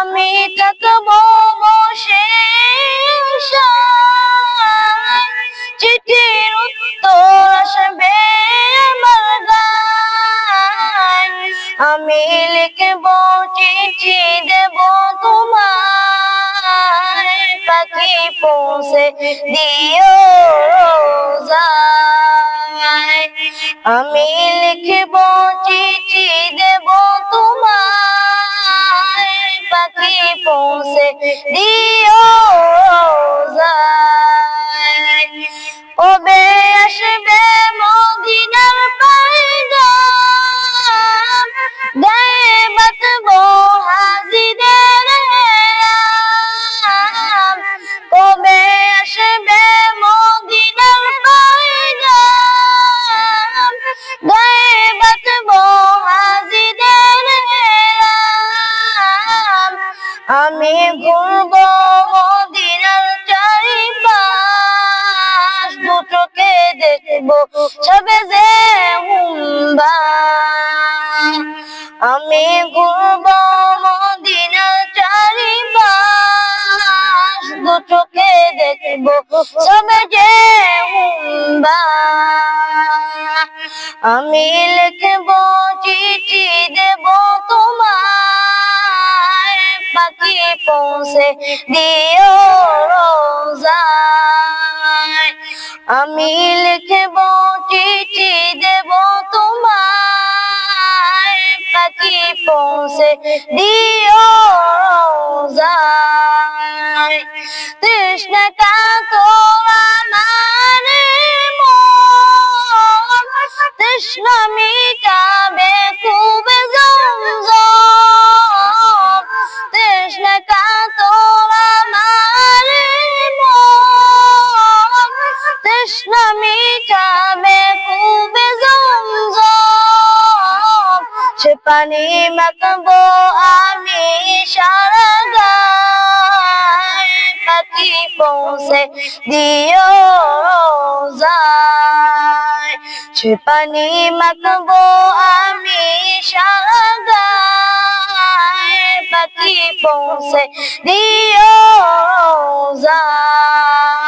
আমি থাকব বসে চিঠির উত্তর আসবে আমি লিখব, চিঠি দেব তোমার। পাখি পৌঁছে দিও আমি লিখব, চিঠি দেব তোমার। পাখি পৌঁছে দিও রোজায় কবে আসবে আমি ঘুরবো মদিনার দুটোকে দেখব ছবে যে আমি ঘুরবো মদিনার চারিপাশ। দুটোকে দেখব ছবে যে আমি লিখব চিঠি দেব তোমায় পাখি পৌঁছে দিও রোজায়। আমি লিখব চিঠি, দেব তোমায়। পাখি পৌঁছে দিও রোজায়। তৃষ্ণা কাতর আমার মন। তৃষ্ণা পানে মাখব আমি সারাগায় পাখি পৌঁছে দিও যায় সে পানি মাখব আমি সারাগায় পাখি পৌঁছে দিও যায়